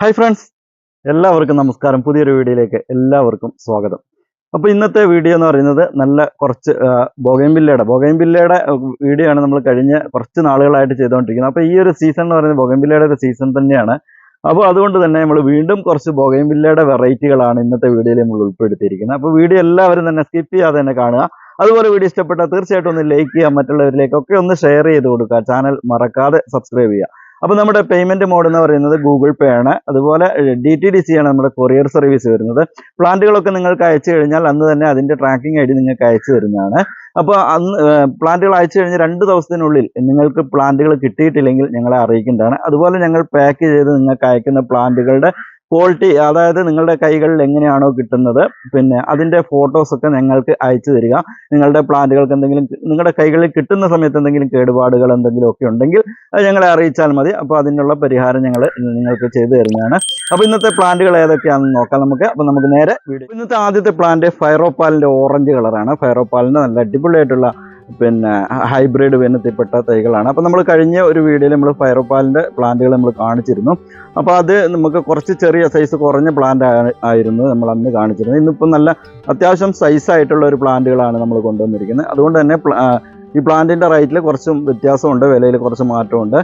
Hi friends എല്ലാവർക്കും നമസ്കാരം. പുതിയൊരു വീഡിയോയിലേക്ക് എല്ലാവർക്കും സ്വാഗതം. അപ്പോൾ ഇന്നത്തെ വീഡിയോ എന്ന് പറയുന്നത് നല്ല കുറച്ച് ബൊഗൈൻബില്ലയുടെ ബൊഗൈൻബില്ലയുടെ വീഡിയോ ആണ് നമ്മൾ കഴിഞ്ഞ കുറച്ച് നാളുകളായിട്ട് ചെയ്തുകൊണ്ടിരിക്കുന്നത് അപ്പോൾ ഈ ഒരു സീസൺ എന്ന് പറയുന്നത് ബൊഗൈൻബില്ലയുടെ ഒരു സീസൺ തന്നെയാണ്. അപ്പോൾ അതുകൊണ്ട് തന്നെ നമ്മൾ വീണ്ടും കുറച്ച് ബൊഗൈൻബില്ലയുടെ വെറൈറ്റികളാണ് ഇന്നത്തെ വീഡിയോയിൽ നമ്മൾ ഉൾപ്പെടുത്തിയിരിക്കുന്നത്. അപ്പോൾ വീഡിയോ എല്ലാവരും തന്നെ സ്കിപ്പ് ചെയ്യാതെ തന്നെ കാണുക. അതുപോലെ വീഡിയോ ഇഷ്ടപ്പെട്ടാൽ തീർച്ചയായിട്ടും ഒന്ന് ലൈക്ക് ചെയ്യുക മറ്റുള്ളവരിലേക്കൊക്കെ ഒന്ന് ഷെയർ ചെയ്ത് കൊടുക്കുക. ചാനൽ മറക്കാതെ സബ്സ്ക്രൈബ് ചെയ്യുക. അപ്പോൾ നമ്മുടെ പേയ്മെന്റ് മോഡ് എന്ന് പറയുന്നത് ഗൂഗിൾ പേ ആണ്. അതുപോലെ ഡി ടി ഡി സി ആണ് നമ്മുടെ കൊറിയർ സർവീസ് വരുന്നത്. പ്ലാന്റുകളൊക്കെ നിങ്ങൾക്ക് അയച്ചു കഴിഞ്ഞാൽ അന്ന് തന്നെ അതിന്റെ ട്രാക്കിംഗ് ഐ ഡി നിങ്ങൾക്ക് അയച്ചു തരുന്നതാണ്. അപ്പോൾ അന്ന് പ്ലാന്റുകൾ അയച്ചു കഴിഞ്ഞ് രണ്ട് ദിവസത്തിനുള്ളിൽ നിങ്ങൾക്ക് പ്ലാന്റുകൾ കിട്ടിയിട്ടില്ലെങ്കിൽ ഞങ്ങളെ അറിയിക്കേണ്ടതാണ്. അതുപോലെ ഞങ്ങൾ പാക്ക് ചെയ്ത് നിങ്ങൾക്ക് അയക്കുന്ന പ്ലാന്റുകളുടെ ക്വാളിറ്റി അതായത് നിങ്ങളുടെ കൈകളിൽ എങ്ങനെയാണോ കിട്ടുന്നത് പിന്നെ അതിന്റെ ഫോട്ടോസൊക്കെ ഞങ്ങൾക്ക് അയച്ചു തരിക. നിങ്ങളുടെ പ്ലാന്റുകൾക്ക് എന്തെങ്കിലും നിങ്ങളുടെ കൈകളിൽ കിട്ടുന്ന സമയത്ത് എന്തെങ്കിലും കേടുപാടുകൾ എന്തെങ്കിലും ഒക്കെ ഉണ്ടെങ്കിൽ അത് ഞങ്ങളെ അറിയിച്ചാൽ മതി. അപ്പോൾ അതിനുള്ള പരിഹാരം ഞങ്ങൾ നിങ്ങൾക്ക് ചെയ്തു തരുന്നതാണ്. അപ്പോൾ ഇന്നത്തെ പ്ലാന്റുകൾ ഏതൊക്കെയാണെന്ന് നോക്കാം നമുക്ക്. അപ്പോൾ നമുക്ക് നേരെ വീഡിയോ ഇന്നത്തെ ആദ്യത്തെ പ്ലാന്റ് ഫൈറോപ്പാലിന്റെ ഓറഞ്ച് കളറാണ് ഫൈറോപ്പാലിന്റെ നല്ല അടിപൊളിയായിട്ടുള്ള പിന്നെ ഹൈബ്രിഡ് വിനത്തിൽപ്പെട്ട തൈകളാണ്. അപ്പോൾ നമ്മൾ കഴിഞ്ഞ ഒരു വീഡിയോയിൽ നമ്മൾ ഫയറോപ്പാലിന്റെ പ്ലാന്റുകൾ നമ്മൾ കാണിച്ചിരുന്നു. അപ്പോൾ അത് നമുക്ക് കുറച്ച് ചെറിയ സൈസ് കുറഞ്ഞ പ്ലാന്റ് ആയിരുന്നു നമ്മൾ അന്ന് കാണിച്ചിരുന്നത്. ഇന്നിപ്പോൾ നല്ല അത്യാവശ്യം സൈസ് ആയിട്ടുള്ള ഒരു പ്ലാന്റുകളാണ് നമ്മൾ കൊണ്ടുവന്നിരിക്കുന്നത്. അതുകൊണ്ട് തന്നെ ഈ പ്ലാന്റിന്റെ റേറ്റിൽ കുറച്ചും വ്യത്യാസമുണ്ട് വിലയിൽ കുറച്ച് മാറ്റമുണ്ട്.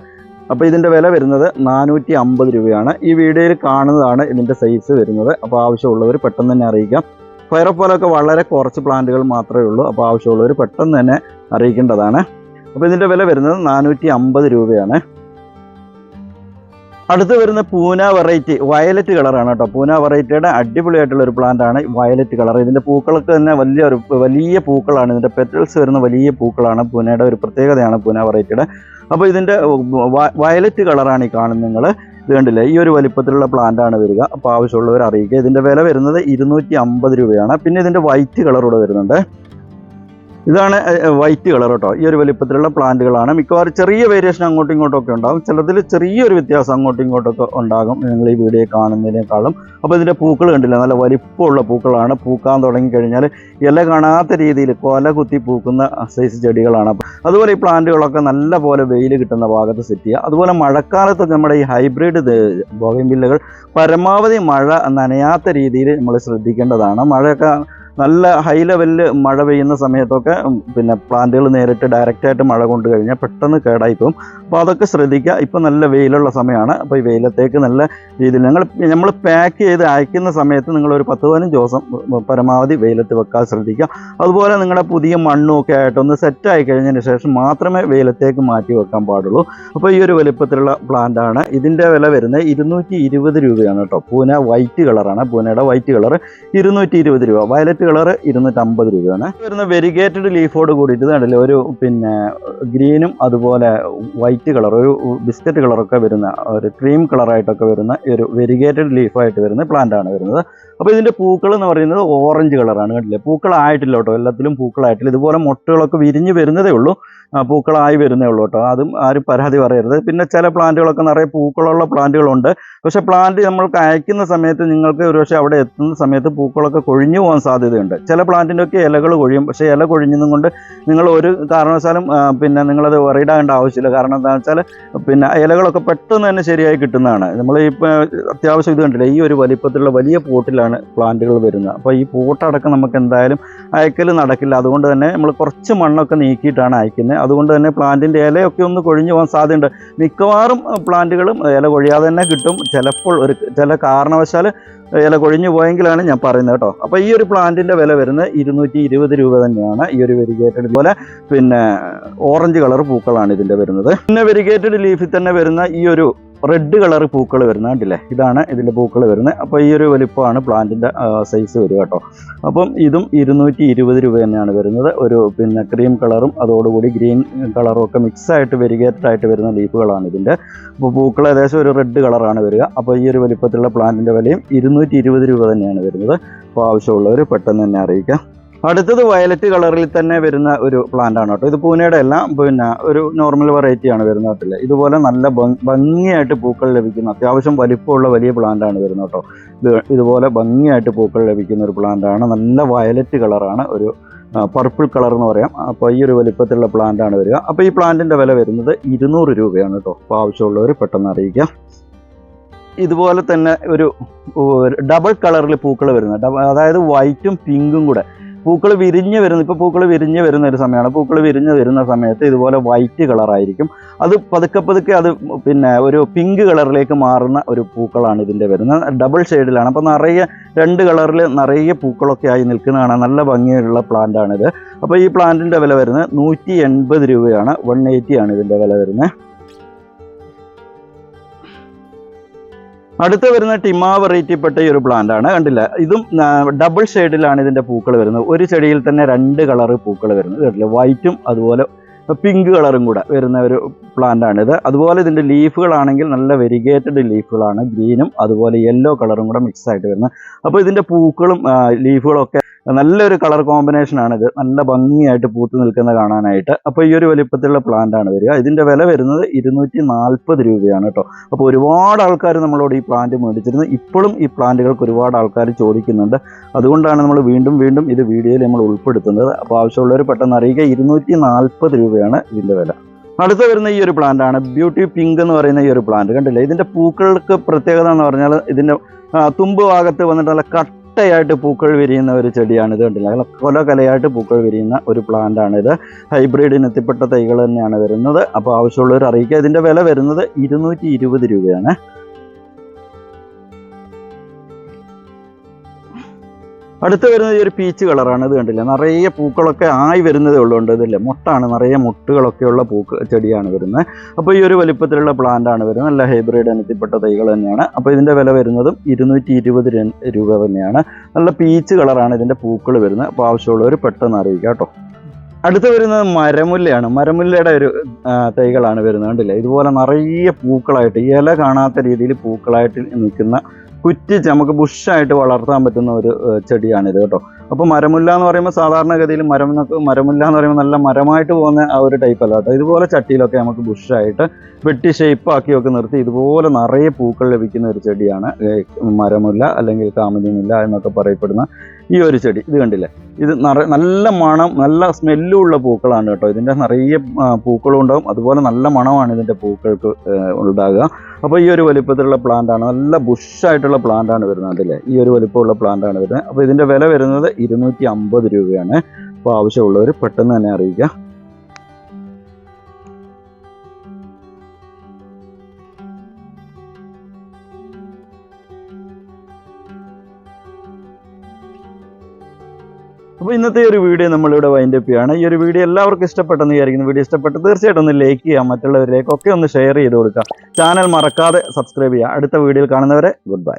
അപ്പോൾ ഇതിന്റെ വില വരുന്നത് നാനൂറ്റി അമ്പത് രൂപയാണ്. ഈ വീഡിയോയിൽ കാണുന്നതാണ് ഇതിന്റെ സൈസ് വരുന്നത്. അപ്പോൾ ആവശ്യമുള്ളവർ പെട്ടെന്ന് തന്നെ അറിയിക്കാം. ഫയറോപ്പോലൊക്കെ വളരെ കുറച്ച് പ്ലാന്റുകൾ മാത്രമേ ഉള്ളൂ. അപ്പോൾ ആവശ്യമുള്ളവർ പെട്ടെന്ന് തന്നെ അറിയിക്കേണ്ടതാണ്. അപ്പോൾ ഇതിന്റെ വില വരുന്നത് നാനൂറ്റി അമ്പത് രൂപയാണ്. അടുത്ത് വരുന്ന പൂന വെറൈറ്റി വയലറ്റ് കളറാണ് കേട്ടോ. പൂന വെറൈറ്റിയുടെ അടിപൊളിയായിട്ടുള്ള ഒരു പ്ലാന്റാണ് വയലറ്റ് കളർ ഇതിന്റെ പൂക്കളൊക്കെ തന്നെ വലിയ ഒരു വലിയ പൂക്കളാണ്. ഇതിന്റെ പെറ്റൽസ് വരുന്ന വലിയ പൂക്കളാണ്. പൂനയുടെ ഒരു പ്രത്യേകതയാണ് പൂന വെറൈറ്റിയുടെ അപ്പോൾ ഇതിന്റെ വയലറ്റ് കളറാണ് ഈ കാണുന്നത് നിങ്ങൾ ഇത് കണ്ടില്ലേ? ഈ ഒരു വലിപ്പത്തിലുള്ള പ്ലാന്റ് ആണ് വരിക. അപ്പോൾ ആവശ്യമുള്ളവർ അറിയിക്കുക. ഇതിന്റെ വില വരുന്നത് ഇരുന്നൂറ്റി അമ്പത് രൂപയാണ്. പിന്നെ ഇതിന്റെ വൈറ്റ് കളർ ഇവിടെ വരുന്നുണ്ട്. ഇതാണ് വൈറ്റ് കളർ കേട്ടോ. ഈ ഒരു വലിപ്പത്തിലുള്ള പ്ലാന്റുകളാണ്. മിക്കവാറും ചെറിയ വേരിയേഷൻ അങ്ങോട്ടും ഇങ്ങോട്ടും ഒക്കെ ഉണ്ടാകും. ചിലതിൽ ചെറിയൊരു വ്യത്യാസം അങ്ങോട്ടും ഇങ്ങോട്ടും ഒക്കെ ഉണ്ടാകും. നിങ്ങൾ ഈ വീഡിയോ കാണുന്നതിനേക്കാളും. അപ്പോൾ ഇതിന്റെ പൂക്കൾ കണ്ടില്ല? നല്ല വലിപ്പമുള്ള പൂക്കളാണ്. പൂക്കാൻ തുടങ്ങി കഴിഞ്ഞാൽ ഇല കാണാത്ത രീതിയിൽ കൊല കുത്തി പൂക്കുന്ന സൈസ് ചെടികളാണ്. അതുപോലെ ഈ പ്ലാന്റുകളൊക്കെ നല്ല പോലെ വെയിൽ കിട്ടുന്ന ഭാഗത്ത് സെറ്റ് ചെയ്യുക. അതുപോലെ മഴക്കാലത്ത് നമ്മുടെ ഈ ഹൈബ്രിഡ് ബോഗൻവില്ലകൾ പരമാവധി മഴ നനയാത്ത രീതിയിൽ നമ്മൾ ശ്രദ്ധിക്കേണ്ടതാണ്. മഴയൊക്കെ നല്ല ഹൈ ലെവലിൽ മഴ പെയ്യുന്ന സമയത്തൊക്കെ പിന്നെ പ്ലാന്റുകൾ നേരിട്ട് ഡയറക്റ്റായിട്ട് മഴ കൊണ്ട് കഴിഞ്ഞാൽ പെട്ടെന്ന് കേടായി പോകും അപ്പോൾ അതൊക്കെ ശ്രദ്ധിക്കുക. ഇപ്പോൾ നല്ല വെയിലുള്ള സമയമാണ്. അപ്പോൾ ഈ വെയിലത്തേക്ക് നല്ല രീതിയിൽ ഞങ്ങൾ നമ്മൾ പാക്ക് ചെയ്ത് അയക്കുന്ന സമയത്ത് നിങ്ങളൊരു പത്ത് പതിനഞ്ച് ദിവസം പരമാവധി വെയിലത്ത് വെക്കാൻ ശ്രദ്ധിക്കുക. അതുപോലെ നിങ്ങളുടെ പുതിയ മണ്ണും ഒക്കെ ആയിട്ട് ഒന്ന് സെറ്റ് ആയി കഴിഞ്ഞതിന് ശേഷം മാത്രമേ വെയിലത്തേക്ക് മാറ്റി വെക്കാൻ പാടുള്ളൂ. അപ്പോൾ ഈ ഒരു വലിപ്പത്തിലുള്ള പ്ലാന്റാണ് ഇതിന്റെ വില വരുന്നത് ഇരുന്നൂറ്റി ഇരുപത് രൂപയാണ് കേട്ടോ. പൂന വൈറ്റ് കളറാണ് പൂനയുടെ വൈറ്റ് കളർ ഇരുന്നൂറ്റി ഇരുപത് രൂപ. വയലറ്റ് കളർ ഇരുന്നൂറ്റമ്പത് രൂപയാണ്. വരുന്ന വെരിഗേറ്റഡ് ലീഫോട് കൂടിയിട്ട് കണ്ടില്ലേ ഒരു പിന്നെ ഗ്രീനും അതുപോലെ വൈറ്റ് കളർ ഒരു ബിസ്ക്കറ്റ് കളറൊക്കെ വരുന്ന ഒരു ക്രീം കളറായിട്ടൊക്കെ വരുന്ന ഒരു വെരിഗേറ്റഡ് ലീഫായിട്ട് വരുന്ന പ്ലാന്റ് ആണ് വരുന്നത്. അപ്പോൾ ഇതിന്റെ പൂക്കൾ എന്ന് പറയുന്നത് ഓറഞ്ച് കളറാണ് കണ്ടില്ലേ. പൂക്കളായിട്ടില്ല കേട്ടോ എല്ലാത്തിലും പൂക്കളായിട്ടില്ല. ഇതുപോലെ മുട്ടകളൊക്കെ വിരിഞ്ഞ് വരുന്നതേ ഉള്ളൂ. പൂക്കളായി വരുന്നേ ഉള്ളൂ കേട്ടോ. അതും ആരും പരാതി പറയരുത്. പിന്നെ ചില പ്ലാന്റുകളൊക്കെ നിറയെ പൂക്കളുള്ള പ്ലാന്റുകളുണ്ട്. പക്ഷേ പ്ലാന്റ് നമ്മൾക്ക് അയക്കുന്ന സമയത്ത് നിങ്ങൾക്ക് ഒരുപക്ഷെ അവിടെ എത്തുന്ന സമയത്ത് പൂക്കളൊക്കെ കൊഴിഞ്ഞു പോകാൻ സാധ്യതയുണ്ട്. ചില പ്ലാന്റിന്റെ ഒക്കെ ഇലകൾ കൊഴിയും. പക്ഷേ ഇല കൊഴിഞ്ഞതും കൊണ്ട് നിങ്ങൾ ഒരു കാരണവശാലും പിന്നെ നിങ്ങളത് വറീഡാകേണ്ട ആവശ്യമില്ല. കാരണം എന്താണെന്ന് വെച്ചാൽ പിന്നെ ഇലകളൊക്കെ പെട്ടെന്ന് തന്നെ ശരിയായി കിട്ടുന്നതാണ്. നമ്മൾ ഇപ്പോൾ അത്യാവശ്യം ഇത് കണ്ടില്ല ഈ ഒരു വലിപ്പത്തിലുള്ള വലിയ പോട്ടിലാണ് പ്ലാന്റുകൾ വരുന്നത്. അപ്പോൾ ഈ പോട്ടടക്കം നമുക്ക് എന്തായാലും അയക്കൽ നടക്കില്ല. അതുകൊണ്ട് തന്നെ നമ്മൾ കുറച്ച് മണ്ണൊക്കെ നീക്കിയിട്ടാണ് അയക്കുന്നത്. അതുകൊണ്ട് തന്നെ പ്ലാന്റിന്റെ ഇലയൊക്കെ ഒന്ന് കൊഴിഞ്ഞു പോകാൻ സാധ്യതയുണ്ട്. മിക്കവാറും പ്ലാന്റുകളും ഇല കൊഴിയാതെ തന്നെ കിട്ടും. ചിലപ്പോൾ ഒരു ചില കാരണവശാൽ ഇല കൊഴിഞ്ഞു പോയെങ്കിലാണ് ഞാൻ പറയുന്നത് കേട്ടോ. അപ്പോൾ ഈ ഒരു പ്ലാന്റിന്റെ വില വരുന്നത് ഇരുന്നൂറ്റി ഇരുപത് രൂപ തന്നെയാണ് ഈ ഒരു വെരിഗേറ്റഡ്. പോലെ പിന്നെ ഓറഞ്ച് കളർ പൂക്കളാണ് ഇതിന്റെ വരുന്നത്. പിന്നെ വെരിഗേറ്റഡ് ലീഫിൽ തന്നെ വരുന്ന ഈ ഒരു റെഡ് കളർ പൂക്കൾ വരുന്നത് കണ്ടില്ലേ? ഇതാണ് ഇതിന്റെ പൂക്കൾ വരുന്നത്. അപ്പോൾ ഈ ഒരു വലിപ്പമാണ് പ്ലാന്റിന്റെ സൈസ് വരിക കേട്ടോ. അപ്പം ഇതും ഇരുന്നൂറ്റി ഇരുപത് രൂപ തന്നെയാണ് വരുന്നത്. ഒരു പിന്നെ ക്രീം കളറും അതോടുകൂടി ഗ്രീൻ കളറും ഒക്കെ മിക്സ് ആയിട്ട് വെരിഗേറ്റഡ് ആയിട്ട് വരുന്ന ലീഫുകളാണ് ഇതിന്റെ. അപ്പോൾ പൂക്കൾ ഏകദേശം ഒരു റെഡ് കളറാണ് വരിക. അപ്പോൾ ഈ ഒരു വലിപ്പത്തിലുള്ള പ്ലാന്റിന്റെ വിലയും ഇരുന്നൂറ്റി രൂപ തന്നെയാണ് വരുന്നത്. അപ്പോൾ ആവശ്യമുള്ളവർ പെട്ടെന്ന് തന്നെ അറിയിക്കാം. അടുത്തത് വയലറ്റ് കളറിൽ തന്നെ വരുന്ന ഒരു പ്ലാന്റ് ആണ് കേട്ടോ. ഇത് പൂനെയുടെ അല്ല പിന്നെ ഒരു നോർമൽ വെറൈറ്റി ആണ് വരുന്നത് കേട്ടില്ല ഇതുപോലെ നല്ല ഭംഗിയായിട്ട് പൂക്കൾ ലഭിക്കുന്ന അത്യാവശ്യം വലിപ്പമുള്ള വലിയ പ്ലാന്റ് ആണ് വരുന്നത് കേട്ടോ. ഇത് ഇതുപോലെ ഭംഗിയായിട്ട് പൂക്കൾ ലഭിക്കുന്ന ഒരു പ്ലാന്റ് ആണ്. നല്ല വയലറ്റ് കളറാണ് ഒരു പർപ്പിൾ കളർ എന്ന് പറയാം. അപ്പോൾ ഈ ഒരു വലിപ്പത്തിലുള്ള പ്ലാന്റ് ആണ് വരിക. അപ്പോൾ ഈ പ്ലാന്റിന്റെ വില വരുന്നത് ഇരുന്നൂറ് രൂപയാണ് കേട്ടോ. അപ്പോൾ ആവശ്യമുള്ളവർ പെട്ടെന്ന് അറിയിക്കാം. ഇതുപോലെ തന്നെ ഒരു ഡബിൾ കളറിൽ പൂക്കൾ വരുന്നത്. അതായത് വൈറ്റും പിങ്കും കൂടെ. പൂക്കൾ വിരിഞ്ഞ് വരുന്ന ഇപ്പോൾ പൂക്കൾ വിരിഞ്ഞ് വരുന്ന ഒരു സമയമാണ്. പൂക്കൾ വിരിഞ്ഞ് വരുന്ന സമയത്ത് ഇതുപോലെ വൈറ്റ് കളറായിരിക്കും അത് പതുക്കെ പതുക്കെ അത് പിന്നെ ഒരു പിങ്ക് കളറിലേക്ക് മാറുന്ന ഒരു പൂക്കളാണ് ഇതിന്റെ വരുന്നത്. ഡബിൾ ഷെയ്ഡിലാണ് അപ്പോൾ നിറയെ രണ്ട് കളറിൽ നിറയെ പൂക്കളൊക്കെ ആയി നിൽക്കുന്നതാണ് നല്ല ഭംഗിയുള്ള പ്ലാന്റ് ആണിത്. അപ്പോൾ ഈ പ്ലാന്റിന്റെ വില വരുന്നത് നൂറ്റി എൺപത് രൂപയാണ്. വൺ എയ്റ്റി ആണ് ഇതിന്റെ വില വരുന്നത്. അടുത്ത് വരുന്ന ടിമാ വെറൈറ്റിപ്പെട്ട ഈ ഒരു പ്ലാന്റ് ആണ്. കണ്ടില്ല? ഇതും ഡബിൾ ഷെയ്ഡിലാണ് ഇതിന്റെ പൂക്കൾ വരുന്നത്. ഒരു ചെടിയിൽ തന്നെ രണ്ട് കളറ് പൂക്കൾ വരുന്നത്. കണ്ടില്ല? വൈറ്റും അതുപോലെ പിങ്ക് കളറും കൂടെ വരുന്ന ഒരു പ്ലാന്റ് ആണിത് അതുപോലെ ഇതിന്റെ ലീഫുകളാണെങ്കിൽ നല്ല വെരിഗേറ്റഡ് ലീഫുകളാണ് ഗ്രീനും അതുപോലെ യെല്ലോ കളറും കൂടെ മിക്സ് ആയിട്ട് വരുന്നത്. അപ്പോൾ ഇതിന്റെ പൂക്കളും ആ, ലീഫുകളും ഒക്കെ നല്ലൊരു കളർ കോമ്പിനേഷൻ ആണ് ഇത്. നല്ല ഭംഗിയായിട്ട് പൂത്ത് നിൽക്കുന്ന കാണാനായിട്ട്. അപ്പോൾ ഈ ഒരു വലിപ്പത്തിലുള്ള പ്ലാന്റ് ആണ് വരിക. ഇതിന്റെ വില വരുന്നത് ഇരുന്നൂറ്റി നാൽപ്പത് രൂപയാണ് കേട്ടോ അപ്പോൾ ഒരുപാട് ആൾക്കാർ നമ്മളോട് ഈ പ്ലാന്റ് മേടിച്ചിരുന്നു. ഇപ്പോഴും ഈ പ്ലാന്റുകൾക്ക് ഒരുപാട് ആൾക്കാർ ചോദിക്കുന്നുണ്ട്. അതുകൊണ്ടാണ് നമ്മൾ വീണ്ടും വീണ്ടും ഇത് വീഡിയോയിൽ നമ്മൾ ഉൾപ്പെടുത്തുന്നത്. അപ്പോൾ ആവശ്യമുള്ളവർ പെട്ടെന്ന് അറിയിക്കുക. ഇരുന്നൂറ്റി നാൽപ്പത് രൂപയാണ് ഇതിന്റെ വില. അടുത്ത വരുന്ന ഈ ഒരു പ്ലാന്റ് ആണ്. ബ്യൂട്ടി പിങ്ക് എന്ന് പറയുന്ന ഈ ഒരു പ്ലാന്റ് കണ്ടില്ലേ? ഇതിന്റെ പൂക്കൾക്ക് പ്രത്യേകത എന്ന് പറഞ്ഞാൽ ഇതിന്റെ തുമ്പ് ഭാഗത്ത് വന്നിട്ട് നല്ല കട്ടയായിട്ട് പൂക്കൾ വിരിയുന്ന ഒരു ചെടിയാണ് ഇത് കണ്ടില്ല? കൊല കലയായിട്ട് പൂക്കൾ വിരിയുന്ന ഒരു പ്ലാന്റ് ആണ് ഇത്. ഹൈബ്രിഡ് ഇനത്തിൽപ്പെട്ട തൈകൾ തന്നെയാണ് വരുന്നത്. അപ്പോൾ ആവശ്യമുള്ളവർ അറിയിക്കുക. ഇതിന്റെ വില വരുന്നത് ഇരുന്നൂറ്റി രൂപയാണ്. അടുത്ത് വരുന്നത് ഈ ഒരു പീച്ച് കളറാണ് ഇത് കണ്ടില്ല? നിറയെ പൂക്കളൊക്കെ ആയി വരുന്നതേ ഉള്ളൂ ഇതില്ലേ? മുട്ടാണ് നിറയെ മുട്ടുകളൊക്കെയുള്ള പൂക്ക് ചെടിയാണ് വരുന്നത്. അപ്പോൾ ഈ ഒരു വലിപ്പത്തിലുള്ള പ്ലാന്റ് ആണ് വരുന്നത്. നല്ല ഹൈബ്രിഡ് ഇനത്തിൽപ്പെട്ട തൈകൾ തന്നെയാണ്. അപ്പോൾ ഇതിന്റെ വില വരുന്നതും ഇരുന്നൂറ്റി ഇരുപത് രൂപ തന്നെയാണ്. നല്ല പീച്ച് കളറാണ് ഇതിന്റെ പൂക്കൾ വരുന്നത്. അപ്പോൾ ആവശ്യമുള്ളവർ പെട്ടെന്ന് അറിയിക്കുക കേട്ടോ. അടുത്ത് വരുന്നത് മരമുല്ലയാണ്. മരമുല്ലയുടെ ഒരു തൈകളാണ് വരുന്നത് കണ്ടില്ലേ? ഇതുപോലെ നിറയെ പൂക്കളായിട്ട് ഇല കാണാത്ത രീതിയിൽ പൂക്കളായിട്ട് നിൽക്കുന്ന കുറ്റിച്ച് നമുക്ക് ബുഷായിട്ട് വളർത്താൻ പറ്റുന്ന ഒരു ചെടിയാണിത് കേട്ടോ. അപ്പോൾ മരമുല്ല എന്ന് പറയുമ്പോൾ സാധാരണഗതിയിൽ മരം മരമുല്ല എന്ന് പറയുമ്പോൾ നല്ല മരമായിട്ട് പോകുന്ന ആ ഒരു ടൈപ്പ് അല്ല കേട്ടോ. ഇതുപോലെ ചട്ടിയിലൊക്കെ നമുക്ക് ബുഷായിട്ട് വെട്ടി ഷേപ്പ് ആക്കിയൊക്കെ നിർത്തി ഇതുപോലെ നിറയെ പൂക്കൾ ലഭിക്കുന്ന ഒരു ചെടിയാണ് മരമുല്ല അല്ലെങ്കിൽ കാമതിമുല്ല എന്നൊക്കെ പറയപ്പെടുന്ന ഈ ഒരു ചെടി ഇത് കണ്ടില്ലേ? ഇത് നിറ നല്ല മണം നല്ല സ്മെല്ലും ഉള്ള പൂക്കളാണ് കേട്ടോ. ഇതിന്റെ നിറയെ പൂക്കളും ഉണ്ടാവും. അതുപോലെ നല്ല മണമാണ് ഇതിന്റെ പൂക്കൾക്ക് ഉണ്ടാകുക. അപ്പോൾ ഈ ഒരു വലിപ്പത്തിലുള്ള പ്ലാന്റ് ആണ്. നല്ല ബുഷായിട്ടുള്ള പ്ലാന്റ് ആണ് വരുന്നത് കണ്ടില്ലേ? ഈ ഒരു വലിപ്പമുള്ള പ്ലാന്റ് ആണ് വരുന്നത്. അപ്പോൾ ഇതിന്റെ വില വരുന്നത് ഇരുന്നൂറ്റി രൂപയാണ്. അപ്പോൾ ആവശ്യമുള്ളവർ പെട്ടെന്ന് തന്നെ അറിയിക്കുക. അപ്പോൾ ഇന്നത്തെ ഒരു വീഡിയോ നമ്മളിവിടെ വൈൻഡ് അപ്പ് ഈ ഒരു വീഡിയോ എല്ലാവർക്കും ഇഷ്ടപ്പെട്ടെന്ന് വിചാരിക്കുന്നു. വീഡിയോ ഇഷ്ടപ്പെട്ട് തീർച്ചയായിട്ടും ഒന്ന് ലൈക്ക് ചെയ്യാം മറ്റുള്ളവരിലേക്കൊക്കെ ഒന്ന് ഷെയർ ചെയ്ത് കൊടുക്കുക. ചാനൽ മറക്കാതെ സബ്സ്ക്രൈബ് ചെയ്യുക. അടുത്ത വീഡിയോയിൽ കാണുന്നവരെ ഗുഡ് ബൈ